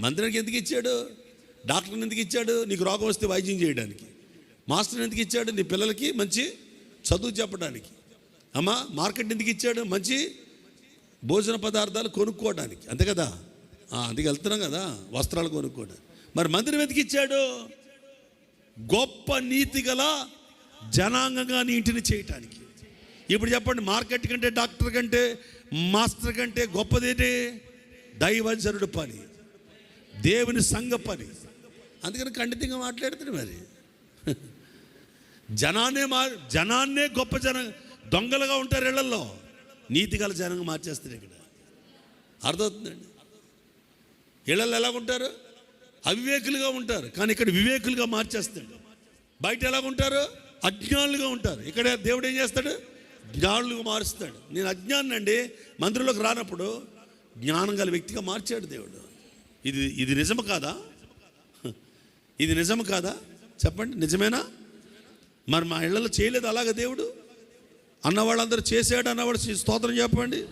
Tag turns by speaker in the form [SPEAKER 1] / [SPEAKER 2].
[SPEAKER 1] మందిరానికి ఎందుకు ఇచ్చాడు? డాక్టర్ని ఎందుకు ఇచ్చాడు? నీకు రోగం వస్తే వైద్యం చేయడానికి. మాస్టర్ని ఎందుకు ఇచ్చాడు? నీ పిల్లలకి మంచి చదువు చెప్పడానికి. అమ్మా మార్కెట్ ఎందుకు ఇచ్చాడు? మంచి భోజన పదార్థాలు కొనుక్కోవడానికి. అంతే కదా? అందుకు వెళ్తున్నాం కదా వస్త్రాలు కొనుక్కోవడానికి. మరి మందిరం ఎందుకు ఇచ్చాడు? గొప్ప నీతి గల జనాంగంగా నీ ఇంటిని చేయటానికి. ఇప్పుడు చెప్పండి మార్కెట్ కంటే డాక్టర్ కంటే మాస్టర్ కంటే గొప్పదేంటి? దైవజనుడు పని. దేవుని సంఘ పని. అందుకని ఖండితంగా మాట్లాడుతుంది మరి. జనాన్నే మా జనాన్నే గొప్ప జన దొంగలుగా ఉంటారు ఇళ్ళలో నీతి గల జనంగా మార్చేస్తారు ఇక్కడ. అర్థమవుతుందండి? ఇళ్ళల్లో ఎలా ఉంటారు? అవివేకులుగా ఉంటారు. కానీ ఇక్కడ వివేకులుగా మార్చేస్తాడు బయట ఎలా ఉంటారు? అజ్ఞానులుగా ఉంటారు. ఇక్కడ దేవుడు ఏం చేస్తాడు? జ్ఞానులుగా మారుస్తాడు. నేను అజ్ఞానం అండి మందిరంలోకి రానప్పుడు జ్ఞానం గల వ్యక్తిగా మార్చాడు దేవుడు. ఇది ఇది నిజము కాదా? ఇది నిజము కాదా? చెప్పండి నిజమేనా? మరి మా ఇళ్ళలో చేయలేదు అలాగ దేవుడు? అన్నవాళ్ళందరూ చేశాడు అన్నవాడు స్తోత్రం చెప్పండి.